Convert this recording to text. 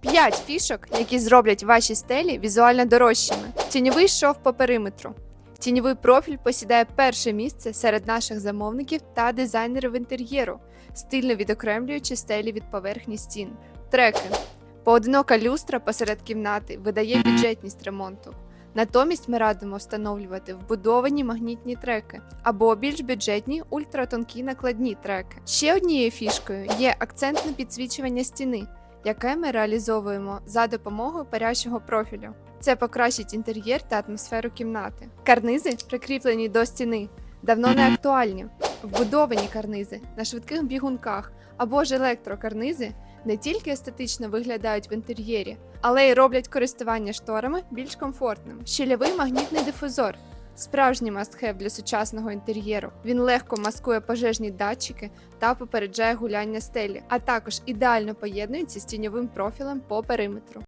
5 фішок, які зроблять ваші стелі візуально дорожчими. Тіньовий шов по периметру. Тіньовий профіль посідає перше місце серед наших замовників та дизайнерів інтер'єру, стильно відокремлюючи стелі від поверхні стін. Треки. Поодинока люстра посеред кімнати видає бюджетність ремонту. Натомість ми радимо встановлювати вбудовані магнітні треки або більш бюджетні ультратонкі накладні треки. Ще однією фішкою є акцентне підсвічування стіни, яке ми реалізовуємо за допомогою парящого профілю. Це покращить інтер'єр та атмосферу кімнати. Карнизи, прикріплені до стіни, давно не актуальні. Вбудовані карнизи на швидких бігунках або ж електрокарнизи не тільки естетично виглядають в інтер'єрі, але й роблять користування шторами більш комфортним. Щільовий магнітний дифузор. Справжній мастхев для сучасного інтер'єру. Він легко маскує пожежні датчики та попереджає гуляння стелі, а також ідеально поєднується з тіньовим профілем по периметру.